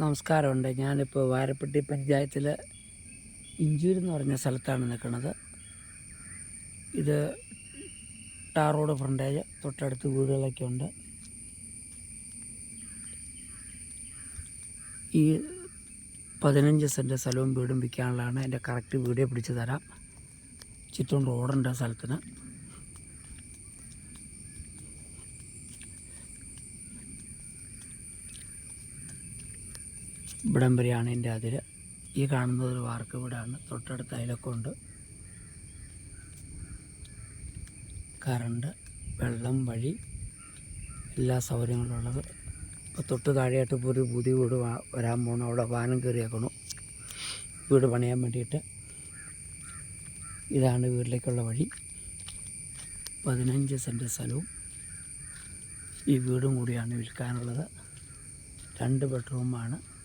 നമസ്കാരമുണ്ട്. ഞാനിപ്പോൾ വാരപ്പെട്ടി പഞ്ചായത്തിൽ ഇഞ്ചൂർ എന്ന് പറഞ്ഞ സ്ഥലത്താണ് നിൽക്കുന്നത്. ഇത് ടാർ റോഡ് ഫ്രണ്ടേജ്. തൊട്ടടുത്ത് വീടുകളൊക്കെ ഉണ്ട്. ഈ പതിനഞ്ച് സെന്റ് സ്ഥലവും വീടും വിൽക്കാനുള്ളതാണ്. എന്റെ കറക്റ്റ് വീഡിയോ പിടിച്ച് തരാം. ചുറ്റും റോഡുണ്ട് സ്ഥലത്തിന്. ഇവിടം വരെയാണ് എന്റെ അതിൽ ഈ കാണുന്നത് ഒരു വാർക്ക് വീടാണ്. തൊട്ടടുത്ത് അതിലൊക്കെ കറണ്ട് വെള്ളം വഴി എല്ലാ സൗകര്യങ്ങളും ഉള്ളത്. ഇപ്പോൾ തൊട്ട് താഴെയായിട്ട് ഇപ്പോൾ ഒരു പുതിയ വീട് വരാൻ പോകണം അവിടെ വാനം കയറിയേക്കണം. വീട് പണിയാൻ വേണ്ടിയിട്ട്. ഇതാണ് വീട്ടിലേക്കുള്ള വഴി. പതിനഞ്ച് സെന്റ് സ്ഥലവും ഈ വീടും കൂടിയാണ് വിൽക്കാനുള്ളത്. രണ്ട് ബെഡ്റൂമാണ്.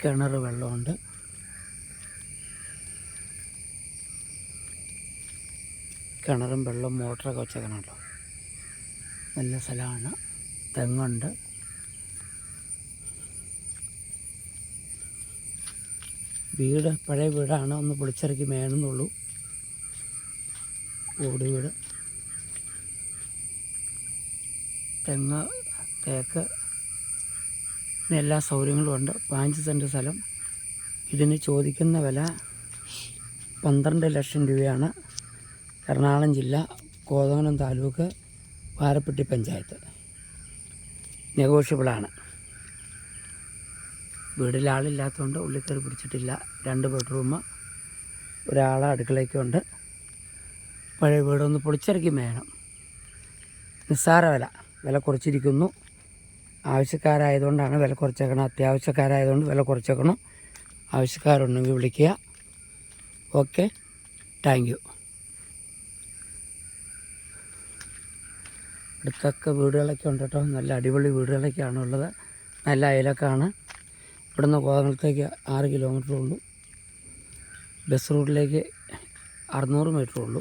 കിണർ വെള്ളമുണ്ട്. കിണറും വെള്ളം മോട്ടറൊക്കെ വെച്ചേക്കണമല്ലോ നല്ല സ്ഥലമാണ്. തെങ്ങുണ്ട്. വീട് പഴയ വീടാണ്. ഒന്ന് പൊളിച്ചിറക്കി മേണമെന്നുള്ളൂ ഓട് വീട്. തെങ്ങ് തേക്ക്. ഇതിന് എല്ലാ സൗകര്യങ്ങളും ഉണ്ട്. പതിനഞ്ച് സെന്റ് സ്ഥലം. ഇതിന് ചോദിക്കുന്ന വില പന്ത്രണ്ട് ലക്ഷം രൂപയാണ്. എറണാകുളം ജില്ല കോതമനം താലൂക്ക് വാരപ്പെട്ടി പഞ്ചായത്ത്. നെഗോഷ്യബിളാണ് വീട്ടിൽ ആളില്ലാത്തതുകൊണ്ട് ഉള്ളിൽ പിടിച്ചിട്ടില്ല. രണ്ട് ബെഡ്റൂം ഒരാളെ അടുക്കളയ്ക്കുണ്ട്. പഴയ വീടൊന്ന് പൊളിച്ചിറക്കി വേണം. നിസ്സാര വില. വില കുറച്ചിരിക്കുന്നു. ആവശ്യക്കാരായതുകൊണ്ടാണ് വില കുറച്ചേക്കണം അത്യാവശ്യക്കാരായതുകൊണ്ട് വില കുറച്ചേക്കണം. ആവശ്യക്കാരുണ്ടെങ്കിൽ വിളിക്കുക. ഓക്കെ. Thank you. അടുത്തൊക്കെ വീടുകളൊക്കെ ഉണ്ട് കേട്ടോ നല്ല അടിപൊളി വീടുകളൊക്കെയാണ് ഉള്ളത്. നല്ല അയലക്കാണ് ഇവിടുന്ന് കോതങ്ങളത്തേക്ക് ആറ് കിലോമീറ്റർ ഉള്ളൂ. ബസ് റൂട്ടിലേക്ക് അറുന്നൂറ് മീറ്റർ ഉള്ളൂ.